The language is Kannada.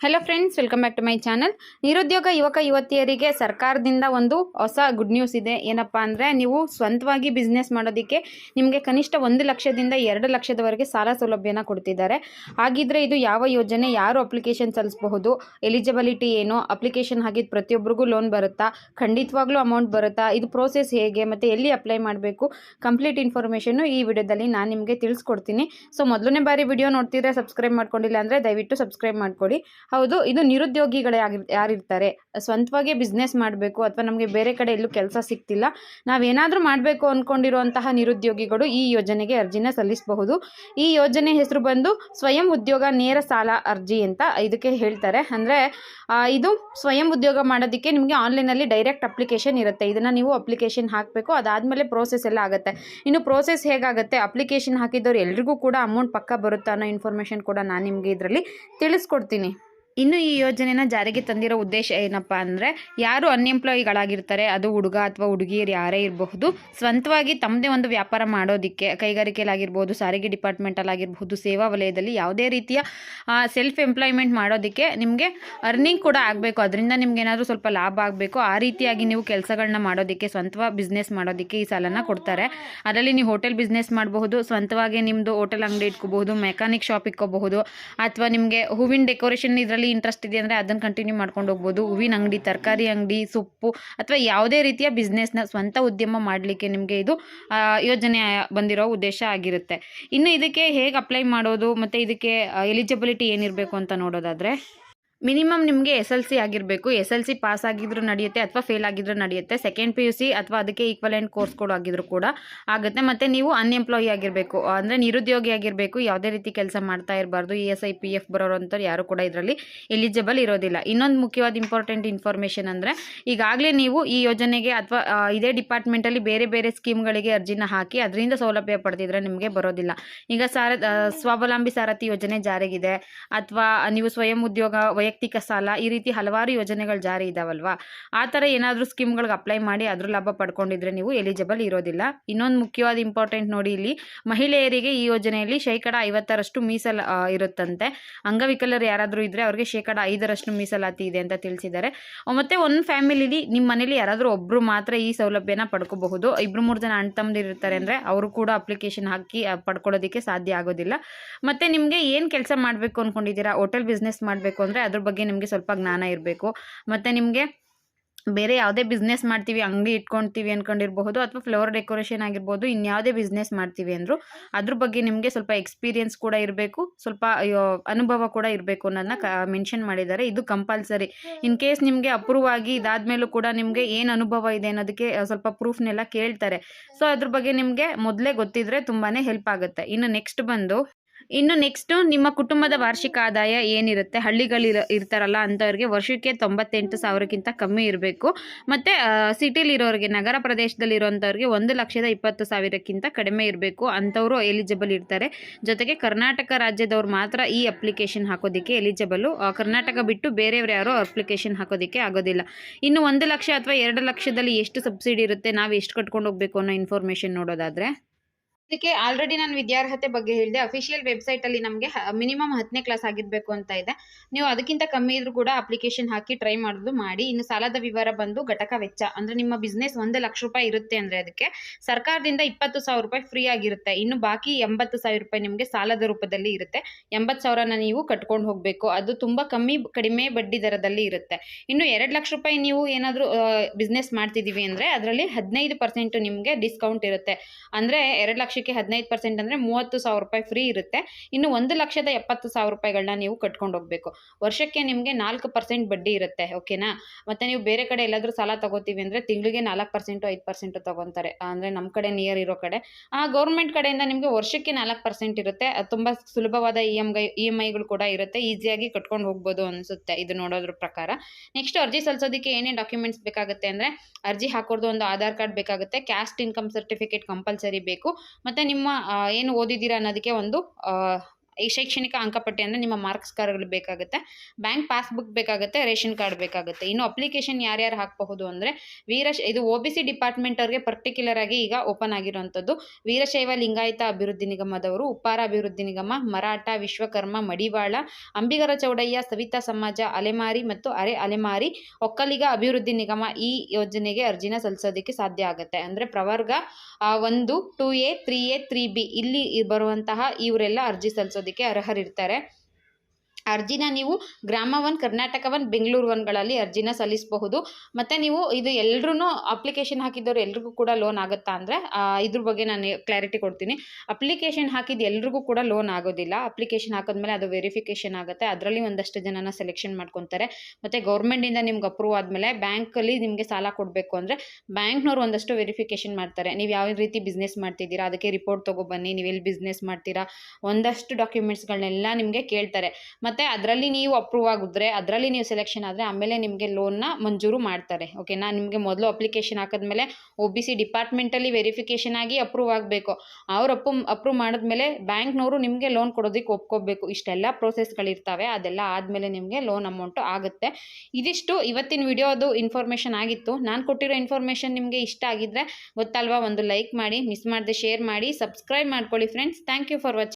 Hello friends welcome back to my channel ನಿರುದ್ಯೋಗ ಯುವಕ ಯುವತಿಯರಿಗೆ ಸರ್ಕಾರದಿಂದ ಒಂದು ಹೊಸ ಗುಡ್ ನ್ಯೂಸ್ ಇದೆ. ಏನಪ್ಪ ಅಂದರೆ ನೀವು ಸ್ವಂತವಾಗಿ ಬಿಸ್ನೆಸ್ ಮಾಡೋದಕ್ಕೆ ನಿಮಗೆ ಕನಿಷ್ಠ ಒಂದು ಲಕ್ಷದಿಂದ ಎರಡು ಲಕ್ಷದವರೆಗೆ ಸಾಲ ಸೌಲಭ್ಯನ ಕೊಡ್ತಿದ್ದಾರೆ. ಹಾಗಿದ್ರೆ ಇದು ಯಾವ ಯೋಜನೆ, ಯಾರು ಅಪ್ಲಿಕೇಶನ್ ಸಲ್ಲಿಸಬಹುದು ಎಲಿಜಿಬಿಲಿಟಿ ಏನು ಅಪ್ಲಿಕೇಶನ್ ಹಾಕಿದ ಪ್ರತಿಯೊಬ್ಬರಿಗೂ ಲೋನ್ ಬರುತ್ತಾ, ಖಂಡಿತವಾಗ್ಲೂ ಅಮೌಂಟ್ ಬರುತ್ತಾ, ಇದು ಪ್ರೋಸೆಸ್ ಹೇಗೆ, ಮತ್ತು ಎಲ್ಲಿ ಅಪ್ಲೈ ಮಾಡಬೇಕು ಕಂಪ್ಲೀಟ್ ಇನ್ಫಾರ್ಮೇಷನ್ನು ಈ ವಿಡಿಯೋದಲ್ಲಿ ನಾನು ನಿಮಗೆ ತಿಳಿಸ್ಕೊಡ್ತೀನಿ. ಸೊ ಮೊದಲನೇ ಬಾರಿ ವಿಡಿಯೋ ನೋಡ್ತಿದ್ರೆ ಸಬ್ಸ್ಕ್ರೈಬ್ ಮಾಡ್ಕೊಂಡಿಲ್ಲ ಅಂದರೆ ದಯವಿಟ್ಟು ಸಬ್ಸ್ಕ್ರೈಬ್ ಮಾಡ್ಕೊಳ್ಳಿ ಹೌದು, ಇದು ನಿರುದ್ಯೋಗಿಗಳೇ ಆಗಿ ಯಾರಿರ್ತಾರೆ? ಸ್ವಂತವಾಗಿ ಬಿಸ್ನೆಸ್ ಮಾಡಬೇಕು ಅಥವಾ ನಮಗೆ ಬೇರೆ ಕಡೆ ಎಲ್ಲೂ ಕೆಲಸ ಸಿಗ್ತಿಲ್ಲ. ನಾವೇನಾದರೂ ಮಾಡಬೇಕು ಅಂದ್ಕೊಂಡಿರುವಂತಹ ನಿರುದ್ಯೋಗಿಗಳು ಈ ಯೋಜನೆಗೆ ಅರ್ಜಿನ ಸಲ್ಲಿಸಬಹುದು. ಈ ಯೋಜನೆ ಹೆಸರು ಬಂದು ಸ್ವಯಂ ಉದ್ಯೋಗ ನೇರ ಸಾಲ ಅರ್ಜಿ ಅಂತ ಇದಕ್ಕೆ ಹೇಳ್ತಾರೆ. ಅಂದರೆ ಇದು ಸ್ವಯಂ ಉದ್ಯೋಗ ಮಾಡೋದಕ್ಕೆ ನಿಮಗೆ ಆನ್ಲೈನಲ್ಲಿ ಡೈರೆಕ್ಟ್ ಅಪ್ಲಿಕೇಶನ್ ಇರುತ್ತೆ. ಇದನ್ನು ನೀವು ಅಪ್ಲಿಕೇಶನ್ ಹಾಕಬೇಕು, ಅದಾದಮೇಲೆ ಪ್ರೋಸೆಸ್ ಎಲ್ಲ ಆಗುತ್ತೆ. ಇನ್ನು ಪ್ರೋಸೆಸ್ ಹೇಗಾಗುತ್ತೆ? ಅಪ್ಲಿಕೇಶನ್ ಹಾಕಿದವರು ಎಲ್ರಿಗೂ ಕೂಡ ಅಮೌಂಟ್ ಪಕ್ಕ ಬರುತ್ತಾ ಅನ್ನೋ ಇನ್ಫಾರ್ಮೇಷನ್ ಕೂಡ ನಾನು ನಿಮಗೆ ಇದರಲ್ಲಿ ತಿಳಿಸ್ಕೊಡ್ತೀನಿ. ಇನ್ನು ಈ ಯೋಜನೆನ ಜಾರಿಗೆ ತಂದಿರೋ ಉದ್ದೇಶ ಏನಪ್ಪ ಅಂದರೆ, ಯಾರು ಅನ್ಎಂಪ್ಲಾಯಿಗಳಾಗಿರ್ತಾರೆ ಅದು ಹುಡುಗ ಅಥವಾ ಹುಡುಗಿಯರು ಯಾರೇ ಇರಬಹುದು, ಸ್ವಂತವಾಗಿ ತಮ್ಮದೇ ಒಂದು ವ್ಯಾಪಾರ ಮಾಡೋದಕ್ಕೆ, ಕೈಗಾರಿಕೆಲಾಗಿರ್ಬೋದು, ಸಾರಿಗೆ ಡಿಪಾರ್ಟ್ಮೆಂಟಲ್ಲಾಗಿರ್ಬೋದು ಸೇವಾ ವಲಯದಲ್ಲಿ ಯಾವುದೇ ರೀತಿಯ ಸೆಲ್ಫ್ ಎಂಪ್ಲಾಯ್ಮೆಂಟ್ ಮಾಡೋದಕ್ಕೆ ನಿಮಗೆ ಅರ್ನಿಂಗ್ ಕೂಡ ಆಗಬೇಕು. ಅದರಿಂದ ನಿಮ್ಗೆ ಏನಾದರೂ ಸ್ವಲ್ಪ ಲಾಭ ಆಗಬೇಕು. ಆ ರೀತಿಯಾಗಿ ನೀವು ಕೆಲಸಗಳನ್ನ ಮಾಡೋದಕ್ಕೆ ಸ್ವಂತ ಬಿಸ್ನೆಸ್ ಮಾಡೋದಕ್ಕೆ ಈ ಸಾಲನ ಕೊಡ್ತಾರೆ. ಅದರಲ್ಲಿ ನೀವು ಹೋಟೆಲ್ ಬಿಸ್ನೆಸ್ ಮಾಡಬಹುದು, ಸ್ವಂತವಾಗಿ ನಿಮ್ಮದು ಹೋಟೆಲ್ ಅಂಗಡಿ ಇಟ್ಕೋಬಹುದು ಮೆಕ್ಯಾನಿಕ್ ಶಾಪ್ ಇಟ್ಕೋಬಹುದು, ಅಥವಾ ನಿಮಗೆ ಹೂವಿನ ಡೆಕೋರೇಷನ್ ಇದರಲ್ಲಿ ಇಂಟ್ರೆಸ್ಟ್ ಇದೆ ಅಂದರೆ ಅದನ್ನು ಕಂಟಿನ್ಯೂ ಮಾಡ್ಕೊಂಡು ಹೋಗ್ಬೋದು. ಹೂವಿನ ಅಂಗಡಿ, ತರಕಾರಿ ಅಂಗಡಿ, ಸೊಪ್ಪು ಅಥವಾ ಯಾವುದೇ ರೀತಿಯ ಬಿಸ್ನೆಸ್ನ ಸ್ವಂತ ಉದ್ಯಮ ಮಾಡಲಿಕ್ಕೆ ನಿಮಗೆ ಇದು ಯೋಜನೆ ಬಂದಿರೋ ಉದ್ದೇಶ ಆಗಿರುತ್ತೆ. ಇನ್ನು ಇದಕ್ಕೆ ಹೇಗೆ ಅಪ್ಲೈ ಮಾಡೋದು ಮತ್ತು ಇದಕ್ಕೆ ಎಲಿಜಿಬಿಲಿಟಿ ಏನಿರಬೇಕು ಅಂತ ನೋಡೋದಾದರೆ? ಮಿನಿಮಮ್ ನಿಮಗೆ ಎಸ್ ಎಲ್ ಸಿ ಆಗಿರಬೇಕು. ಎಸ್ ಎಲ್ ಸಿ ಪಾಸ್ ಆಗಿದ್ರು ನಡೆಯುತ್ತೆ ಅಥವಾ ಫೇಲ್ ಆಗಿದ್ರು ನಡೆಯುತ್ತೆ. ಸೆಕೆಂಡ್ ಪಿ ಯು ಸಿ ಅಥವಾ ಅದಕ್ಕೆ ಈಕ್ವಲೆಂಟ್ ಕೋರ್ಸ್ಗಳು ಆಗಿದ್ರು ಕೂಡ ಆಗುತ್ತೆ. ಮತ್ತು ನೀವು ಅನ್ಎಂಪ್ಲಾಯಿ ಆಗಿರಬೇಕು. ಅಂದರೆ ನಿರುದ್ಯೋಗಿ ಆಗಿರಬೇಕು. ಯಾವುದೇ ರೀತಿ ಕೆಲಸ ಮಾಡ್ತಾ ಇರಬಾರ್ದು. E S I P F ಬರೋರಂಥವ್ರು ಯಾರು ಕೂಡ ಇದರಲ್ಲಿ ಎಲಿಜಿಬಲ್ ಇರೋದಿಲ್ಲ. ಇನ್ನೊಂದು ಮುಖ್ಯವಾದ ಇಂಪಾರ್ಟೆಂಟ್ ಇನ್ಫಾರ್ಮೇಷನ್ ಅಂದರೆ ಈಗಾಗಲೇ ನೀವು ಈ ಯೋಜನೆಗೆ ಅಥವಾ ಇದೇ ಡಿಪಾರ್ಟ್ಮೆಂಟಲ್ಲಿ ಬೇರೆ ಬೇರೆ ಸ್ಕೀಮ್ಗಳಿಗೆ ಅರ್ಜಿನ ಹಾಕಿ ಅದರಿಂದ ಸೌಲಭ್ಯ ಪಡೆದಿದ್ರೆ ನಿಮಗೆ ಬರೋದಿಲ್ಲ. ಈಗ ಸಾರ ಸ್ವಾವಲಂಬಿ ಸಾರಥಿ ಯೋಜನೆ ಜಾರಿಗಿದೆ ಅಥವಾ ನೀವು ಸ್ವಯಂ ಉದ್ಯೋಗ ವೈಯಕ್ತಿಕ ಸಾಲ, ಈ ರೀತಿ ಹಲವಾರು ಯೋಜನೆಗಳು ಜಾರಿ ಇದಾವಲ್ವಾ? ಆ ಥರ ಏನಾದರೂ ಸ್ಕೀಮ್ಗಳಿಗೆ ಅಪ್ಲೈ ಮಾಡಿ ಅದ್ರ ಲಾಭ ಪಡ್ಕೊಂಡಿದ್ರೆ ನೀವು ಎಲಿಜಿಬಲ್ ಇರೋದಿಲ್ಲ. ಇನ್ನೊಂದು ಮುಖ್ಯವಾದ ಇಂಪಾರ್ಟೆಂಟ್ ನೋಡಿ ಇಲ್ಲಿ, ಮಹಿಳೆಯರಿಗೆ ಈ ಯೋಜನೆಯಲ್ಲಿ ಶೇಕಡ ಐವತ್ತರಷ್ಟು ಮೀಸಲ ಇರುತ್ತಂತೆ. ಅಂಗವಿಕಲರು ಯಾರಾದರೂ ಇದ್ದರೆ ಅವ್ರಿಗೆ ಶೇಕಡ ಐದರಷ್ಟು ಮೀಸಲಾತಿ ಇದೆ ಅಂತ ತಿಳಿಸಿದ್ದಾರೆ. ಮತ್ತು ಒಂದು ಫ್ಯಾಮಿಲಿಲಿ ನಿಮ್ಮ ಮನೇಲಿ ಯಾರಾದರೂ ಒಬ್ಬರು ಮಾತ್ರ ಈ ಸೌಲಭ್ಯನ ಪಡ್ಕೋಬಹುದು. ಇಬ್ಬರು ಮೂರು ಜನ ಅಣ್ಣ ತಮ್ಮದಿರು ಇರ್ತಾರೆ ಅಂದರೆ ಅವರು ಕೂಡ ಅಪ್ಲಿಕೇಶನ್ ಹಾಕಿ ಪಡ್ಕೊಳ್ಳೋದಕ್ಕೆ ಸಾಧ್ಯ ಆಗೋದಿಲ್ಲ. ಮತ್ತು ನಿಮಗೆ ಏನು ಕೆಲಸ ಮಾಡಬೇಕು ಅಂದ್ಕೊಂಡಿದ್ದೀರಾ ಹೋಟೆಲ್ ಬಿಸ್ನೆಸ್ ಮಾಡಬೇಕು ಅದ್ರ ಬಗ್ಗೆ ನಿಮಗೆ ಸ್ವಲ್ಪ ಜ್ಞಾನ ಇರಬೇಕು. ಮತ್ತು ನಿಮಗೆ ಬೇರೆ ಯಾವುದೇ ಬಿಸ್ನೆಸ್ ಮಾಡ್ತೀವಿ, ಅಂಗಡಿ ಇಟ್ಕೊಳ್ತೀವಿ ಅಂದ್ಕೊಂಡಿರ್ಬಹುದು ಅಥವಾ ಫ್ಲವರ್ ಡೆಕೋರೇಷನ್ ಆಗಿರ್ಬೋದು, ಇನ್ಯಾವುದೇ ಬಿಸ್ನೆಸ್ ಮಾಡ್ತೀವಿ ಅಂದರು ಅದ್ರ ಬಗ್ಗೆ ನಿಮಗೆ ಸ್ವಲ್ಪ ಎಕ್ಸ್ಪೀರಿಯನ್ಸ್ ಕೂಡ ಇರಬೇಕು, ಸ್ವಲ್ಪ ಅನುಭವ ಕೂಡ ಇರಬೇಕು ಅನ್ನೋದನ್ನ ಮೆನ್ಷನ್ ಮಾಡಿದ್ದಾರೆ. ಇದು ಕಂಪಲ್ಸರಿ ಇನ್ ಕೇಸ್ ನಿಮಗೆ ಅಪ್ರೂವ್ ಆಗಿ ಇದಾದಮೇಲೂ ಕೂಡ ನಿಮಗೆ ಏನು ಅನುಭವ ಇದೆ ಅನ್ನೋದಕ್ಕೆ ಸ್ವಲ್ಪ ಪ್ರೂಫ್ನೆಲ್ಲ ಕೇಳ್ತಾರೆ. ಸೊ ಅದ್ರ ಬಗ್ಗೆ ನಿಮಗೆ ಮೊದಲೇ ಗೊತ್ತಿದ್ರೆ ತುಂಬಾ ಹೆಲ್ಪ್ ಆಗುತ್ತೆ. ಇನ್ನು ನೆಕ್ಸ್ಟ್ ಬಂದು ಇನ್ನು ನೆಕ್ಸ್ಟು ನಿಮ್ಮ ಕುಟುಂಬದ ವಾರ್ಷಿಕ ಆದಾಯ ಏನಿರುತ್ತೆ? ಹಳ್ಳಿಗಳಿರ ಇರ್ತಾರಲ್ಲ ಅಂಥವ್ರಿಗೆ ವರ್ಷಕ್ಕೆ ತೊಂಬತ್ತೆಂಟು ಸಾವಿರಕ್ಕಿಂತ ಕಮ್ಮಿ ಇರಬೇಕು. ಮತ್ತು ಸಿಟಿಲಿರೋರಿಗೆ, ನಗರ ಪ್ರದೇಶದಲ್ಲಿರೋಂಥವ್ರಿಗೆ ಒಂದು ಲಕ್ಷದ ಇಪ್ಪತ್ತು ಸಾವಿರಕ್ಕಿಂತ ಕಡಿಮೆ ಇರಬೇಕು. ಅಂಥವರು ಎಲಿಜಿಬಲ್ ಇರ್ತಾರೆ. ಜೊತೆಗೆ ಕರ್ನಾಟಕ ರಾಜ್ಯದವ್ರು ಮಾತ್ರ ಈ ಅಪ್ಲಿಕೇಶನ್ ಹಾಕೋದಕ್ಕೆ ಎಲಿಜಿಬಲು ಕರ್ನಾಟಕ ಬಿಟ್ಟು ಬೇರೆಯವ್ರು ಯಾರೋ ಅಪ್ಲಿಕೇಶನ್ ಹಾಕೋದಕ್ಕೆ ಆಗೋದಿಲ್ಲ. ಇನ್ನು ಒಂದು ಲಕ್ಷ ಅಥವಾ ಎರಡು ಲಕ್ಷದಲ್ಲಿ ಎಷ್ಟು ಸಬ್ಸಿಡಿ ಇರುತ್ತೆ? ನಾವು ಎಷ್ಟು ಕಟ್ಕೊಂಡು ಹೋಗಬೇಕು ಅನ್ನೋ ಇನ್ಫಾರ್ಮೇಷನ್ ನೋಡೋದಾದರೆ. ಇದಕ್ಕೆ ಆಲ್ರೆಡಿ ನಾನು ವಿದ್ಯಾರ್ಹತೆ ಬಗ್ಗೆ ಹೇಳಿದೆ ಅಫಿಷಿಯಲ್ ವೆಬ್ಸೈಟಲ್ಲಿ ನಮಗೆ ಮಿನಿಮಮ್ ಹತ್ತನೇ ಕ್ಲಾಸ್ ಆಗಿರಬೇಕು ಅಂತ ಇದೆ. ನೀವು ಅದಕ್ಕಿಂತ ಕಮ್ಮಿ ಇದ್ರೂ ಕೂಡ ಅಪ್ಲಿಕೇಶನ್ ಹಾಕಿ ಟ್ರೈ ಮಾಡೋದು ಮಾಡಿ. ಇನ್ನು ಸಾಲದ ವಿವರ ಬಂದು ಘಟಕ ವೆಚ್ಚ, ಅಂದ್ರೆ ನಿಮ್ಮ ಬಿಸ್ನೆಸ್ ಒಂದು ಲಕ್ಷ ರೂಪಾಯಿ ಇರುತ್ತೆ ಅಂದ್ರೆ ಅದಕ್ಕೆ ಸರ್ಕಾರದಿಂದ ಇಪ್ಪತ್ತು ಸಾವಿರ ರೂಪಾಯಿ ಫ್ರೀ ಆಗಿರುತ್ತೆ. ಇನ್ನು ಬಾಕಿ ಎಂಬತ್ತು ಸಾವಿರ ರೂಪಾಯಿ ನಿಮಗೆ ಸಾಲದ ರೂಪದಲ್ಲಿ ಇರುತ್ತೆ. ಎಂಬತ್ತು ಸಾವಿರನ ನೀವು ಕಟ್ಕೊಂಡು ಹೋಗಬೇಕು. ಅದು ತುಂಬಾ ಕಮ್ಮಿ, ಕಡಿಮೆ ಬಡ್ಡಿ ದರದಲ್ಲಿ ಇರುತ್ತೆ. ಇನ್ನು ಎರಡು ಲಕ್ಷ ರೂಪಾಯಿ ನೀವು ಏನಾದರೂ ಬಿಸ್ನೆಸ್ ಮಾಡ್ತಿದ್ದೀವಿ ಅಂದ್ರೆ ಅದರಲ್ಲಿ ಹದಿನೈದು ಪರ್ಸೆಂಟು ನಿಮಗೆ ಡಿಸ್ಕೌಂಟ್ ಇರುತ್ತೆ. ಅಂದ್ರೆ ಎರಡು ಲಕ್ಷಕ್ಕೆ ಹದಿನೈದು ಪರ್ಸೆಂಟ್ ಅಂದರೆ ಮೂವತ್ತು ಸಾವಿರ ರೂಪಾಯಿ ಫ್ರೀ ಇರುತ್ತೆ. ಇನ್ನು ಒಂದು ಲಕ್ಷದ ಎಪ್ಪತ್ತು ಸಾವಿರ ರೂಪಾಯಿಗಳನ್ನ ನೀವು ಕಟ್ಕೊಂಡು ಹೋಗಬೇಕು. ವರ್ಷಕ್ಕೆ ನಿಮಗೆ ನಾಲ್ಕು ಪರ್ಸೆಂಟ್ ಬಡ್ಡಿ ಇರುತ್ತೆ ಓಕೆನಾ ಮತ್ತು ನೀವು ಬೇರೆ ಕಡೆ ಎಲ್ಲಾದರೂ ಸಾಲ ತಗೋತೀವಿ ಅಂದರೆ ತಿಂಗಳಿಗೆ ನಾಲ್ಕು ಪರ್ಸೆಂಟು ಐದು ಪರ್ಸೆಂಟು ತೊಗೊತಾರೆ. ಅಂದರೆ ನಮ್ಮ ಕಡೆ ನಿಯರ್ ಇರೋ ಕಡೆ. ಆ ಗೌರ್ಮೆಂಟ್ ಕಡೆಯಿಂದ ನಿಮಗೆ ವರ್ಷಕ್ಕೆ ನಾಲ್ಕು ಪರ್ಸೆಂಟ್ ಇರುತ್ತೆ. ಅದು ತುಂಬ ಸುಲಭವಾದ ಇ ಎಂ ಇ ಎಂ ಐಗಳು ಕೂಡ ಇರುತ್ತೆ. ಈಸಿಯಾಗಿ ಕಟ್ಕೊಂಡು ಹೋಗ್ಬೋದು ಅನಿಸುತ್ತೆ ಇದು ನೋಡೋದ್ರ ಪ್ರಕಾರ. ನೆಕ್ಸ್ಟ್ ಅರ್ಜಿ ಸಲ್ಲಿಸೋದಕ್ಕೆ ಏನೇನು ಡಾಕ್ಯುಮೆಂಟ್ಸ್ ಬೇಕಾಗುತ್ತೆ ಅಂದರೆ ಅರ್ಜಿ ಹಾಕೋದು ಒಂದು ಆಧಾರ್ ಕಾರ್ಡ್ ಬೇಕಾಗುತ್ತೆ. ಕ್ಯಾಸ್ಟ್ ಇನ್ಕಮ್ ಸರ್ಟಿಫಿಕೇಟ್ ಕಂಪಲ್ಸರಿ ಬೇಕು. ಮತ್ತು ನಿಮ್ಮ ಏನು ಓದಿದ್ದೀರಾ ಅನ್ನೋದಕ್ಕೆ ಒಂದು ಈ ಶೈಕ್ಷಣಿಕ ಅಂಕಪಟ್ಟಿ ಅಂದರೆ ನಿಮ್ಮ ಮಾರ್ಕ್ಸ್ ಕಾರ್ಡ್ಗಳು ಬೇಕಾಗುತ್ತೆ. ಬ್ಯಾಂಕ್ ಪಾಸ್ಬುಕ್ ಬೇಕಾಗುತ್ತೆ, ರೇಷನ್ ಕಾರ್ಡ್ ಬೇಕಾಗುತ್ತೆ. ಇನ್ನು ಅಪ್ಲಿಕೇಶನ್ ಯಾರ್ಯಾರು ಹಾಕಬಹುದು ಅಂದರೆ ವೀರ ಇದು ಒ ಬಿ ಸಿ ಡಿಪಾರ್ಟ್ಮೆಂಟ್ ಅವ್ರಿಗೆ ಪರ್ಟಿಕ್ಯುಲರ್ ಆಗಿ ಈಗ ಓಪನ್ ಆಗಿರುವಂಥದ್ದು. ವೀರಶೈವ ಲಿಂಗಾಯತ ಅಭಿವೃದ್ಧಿ ನಿಗಮದವರು, ಉಪ್ಪಾರ ಅಭಿವೃದ್ಧಿ ನಿಗಮ, ಮರಾಠ ವಿಶ್ವಕರ್ಮ, ಮಡಿವಾಳ, ಅಂಬಿಗರ ಚೌಡಯ್ಯ, ಸವಿತಾ ಸಮಾಜ, ಅಲೆಮಾರಿ ಮತ್ತು ಅರೆ ಅಲೆಮಾರಿ, ಒಕ್ಕಲಿಗ ಅಭಿವೃದ್ಧಿ ನಿಗಮ ಈ ಯೋಜನೆಗೆ ಅರ್ಜಿನ ಸಲ್ಲಿಸೋದಕ್ಕೆ ಸಾಧ್ಯ ಆಗುತ್ತೆ. ಅಂದರೆ ಪ್ರವರ್ಗ ಒಂದು, two A, three A, three B, ಇಲ್ಲಿ ಬರುವಂತಹ ಇವರೆಲ್ಲ ಅರ್ಜಿ ಸಲ್ಲಿಸೋದಕ್ಕೆ ಅರ್ಹರಿರ್ತಾರೆ. ಅರ್ಜಿನ ನೀವು ಗ್ರಾಮ ಒನ್ ಕರ್ನಾಟಕ ಒನ್ ಬೆಂಗಳೂರು ಒನ್ಗಳಲ್ಲಿ ಅರ್ಜಿನ ಸಲ್ಲಿಸಬಹುದು. ಮತ್ತು ನೀವು ಇದು ಎಲ್ಲರೂ ಅಪ್ಲಿಕೇಶನ್ ಹಾಕಿದ್ದವ್ರು ಎಲ್ರಿಗೂ ಕೂಡ ಲೋನ್ ಆಗುತ್ತಾ ಅಂದರೆ ಇದ್ರ ಬಗ್ಗೆ ನಾನು ಕ್ಲಾರಿಟಿ ಕೊಡ್ತೀನಿ. ಅಪ್ಲಿಕೇಶನ್ ಹಾಕಿದ್ದು ಎಲ್ರಿಗೂ ಕೂಡ ಲೋನ್ ಆಗೋದಿಲ್ಲ. ಅಪ್ಲಿಕೇಶನ್ ಹಾಕಿದ್ಮೇಲೆ ಅದು ವೆರಿಫಿಕೇಷನ್ ಆಗುತ್ತೆ. ಅದರಲ್ಲಿ ಒಂದಷ್ಟು ಜನನ ಸೆಲೆಕ್ಷನ್ ಮಾಡ್ಕೊತಾರೆ. ಮತ್ತು ಗೌರ್ಮೆಂಟಿಂದ ನಿಮ್ಗೆ ಅಪ್ರೂವ್ ಆದಮೇಲೆ ಬ್ಯಾಂಕಲ್ಲಿ ನಿಮಗೆ ಸಾಲ ಕೊಡಬೇಕು ಅಂದರೆ, ಬ್ಯಾಂಕ್ನವ್ರು ಒಂದಷ್ಟು ವೆರಿಫಿಕೇಷನ್ ಮಾಡ್ತಾರೆ. ನೀವು ಯಾವ ರೀತಿ ಬಿಸ್ನೆಸ್ ಮಾಡ್ತಿದ್ದೀರಾ, ಅದಕ್ಕೆ ರಿಪೋರ್ಟ್ ತೊಗೊಬನ್ನಿ ನೀವು ಎಲ್ಲಿ ಬಿಸ್ನೆಸ್ ಮಾಡ್ತೀರಾ, ಒಂದಷ್ಟು ಡಾಕ್ಯುಮೆಂಟ್ಸ್ಗಳನ್ನೆಲ್ಲ ನಿಮಗೆ ಕೇಳ್ತಾರೆ. ಮತ್ತು ಅದರಲ್ಲಿ ನೀವು ಅಪ್ರೂವ್ ಆಗಿದ್ರೆ, ಅದರಲ್ಲಿ ನೀವು ಸೆಲೆಕ್ಷನ್ ಆದರೆ ಆಮೇಲೆ ನಿಮಗೆ ಲೋನ್ನ ಮಂಜೂರು ಮಾಡ್ತಾರೆ. ಓಕೆನಾ ನಿಮಗೆ ಮೊದಲು ಅಪ್ಲಿಕೇಶನ್ ಹಾಕಿದ್ಮೇಲೆ ಒ ಬಿ ಸಿ ಡಿಪಾರ್ಟ್ಮೆಂಟಲ್ಲಿ ವೆರಿಫಿಕೇಷನ್ ಆಗಿ ಅಪ್ರೂವ್ ಆಗಬೇಕು. ಅವ್ರು ಅಪ್ರೂ ಅಪ್ರೂವ್ ಮಾಡಿದ್ಮೇಲೆ ಬ್ಯಾಂಕ್ನವರು ನಿಮಗೆ ಲೋನ್ ಕೊಡೋದಕ್ಕೆ ಒಪ್ಕೋಬೇಕು. ಇಷ್ಟೆಲ್ಲ ಪ್ರೋಸೆಸ್ಗಳಿರ್ತವೆ ಅದೆಲ್ಲ ಆದಮೇಲೆ ನಿಮಗೆ ಲೋನ್ ಅಮೌಂಟು ಆಗುತ್ತೆ. ಇದಿಷ್ಟು ಇವತ್ತಿನ ವಿಡಿಯೋದು ಇನ್ಫಾರ್ಮೇಷನ್ ಆಗಿತ್ತು. ನಾನು ಕೊಟ್ಟಿರೋ ಇನ್ಫಾರ್ಮೇಷನ್ ನಿಮಗೆ ಇಷ್ಟ ಆಗಿದ್ದರೆ ಗೊತ್ತಲ್ವಾ, ಒಂದು ಲೈಕ್ ಮಾಡಿ ಮಿಸ್ ಮಾಡದೆ ಶೇರ್ ಮಾಡಿ ಸಬ್ಸ್ಕ್ರೈಬ್ ಮಾಡ್ಕೊಳ್ಳಿ friends thank you for watching